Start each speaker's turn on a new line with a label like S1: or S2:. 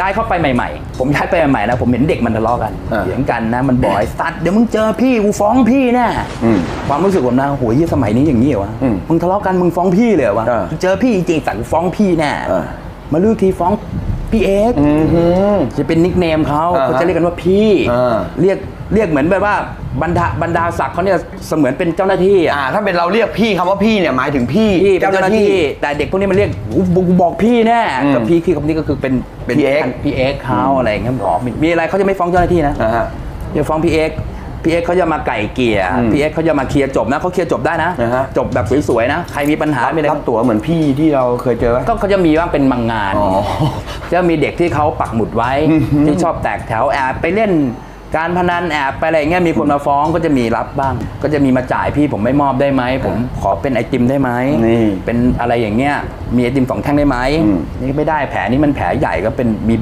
S1: ย้ายเข้าไปใหม่ ๆ ผมย้ายไปใหม่ๆนะ ผมเห็นเด็กมันทะเลาะกัน
S2: อ่า
S1: เถียงกันนะ มันบอกไอ้สัตว์เดี๋ยวมึงเจอพี่กูฟ้องพี่แน่
S2: อืม
S1: ความรู้สึกผมนะโหยี่สมัยนี้อย่างนี้เหรอวะ
S2: อืม
S1: มึงทะเลาะกันมึงฟ้องพี่เลยเหรอวะ
S2: อ่า
S1: เจอพี่จริงๆสั่งฟ้องพี่แน่
S2: อ่า
S1: มาเลือกทีฟ้อง พี่เอ็กซ์
S2: อือหือ
S1: จะเป็นนิกเนมเขา
S2: อ่าฮะ
S1: เขาจะเรียกกันว่าพี่
S2: อ่า
S1: เรียกเรียกเหมือนแบบว่าบรรดาบรรดาศักดิ์เขาเนี่ยเสมือนเป็นเจ้าหน้าที่อะ
S2: อ่า ถ้าเป็นเราเรียกพี่คำว่าพี่เนี่ยหมายถึงพี่
S1: พี่เป็นเจ้าหน้าที่ แต่เด็กพวกนี้มันเรียกกูกูบอกพี่แน่
S2: อืม
S1: กับพี่คือคำนี้ก็คือเป็นเป็น
S2: พี่เอ็กซ์
S1: พี่เอ็กซ์เขาอะไรอย่างเงี้ยบอกมีมีอะไรเขาจะไม่ฟ้องเจ้าหน้าที่นะ
S2: นะฮะ
S1: จะฟ้องพี่เอ็กซ์ พี่เอ็กซ์เขาจะมาไก่เกลี่ย
S2: อืม
S1: พี่เอ็กซ์เขาจะมาเคลียร์จบนะเขาเคลียร์จบได้นะ
S2: นะฮะ
S1: จบแบบสวยๆนะใครมีปัญหาไม่อะไร
S2: รับตั๋วเหมือนพี่ที่เราเคยเจอไหม
S1: ก็เขาจะมีว่างเป็นบางงาน
S2: อ๋อ
S1: จะมีเด็กที่เขาปักหมุดไว้ที่ชอบแตกแถวแอบไปเล่นการพนันแอบไปอะไรเงี้ยมีคนมาฟ้องก็จะมีรับบ้าง ก็จะมีมาจ่ายพี่ผมไม่มอบได้ไหมผมขอเป็นไอติมได้ไหม
S2: นี่
S1: เป็นอะไรอย่างเงี้ยมีไอติมสองแท่งได้ไหม
S2: อืม
S1: นี่ไม่ได้แผลนี้มันแผลใหญ่ก็เป็นมี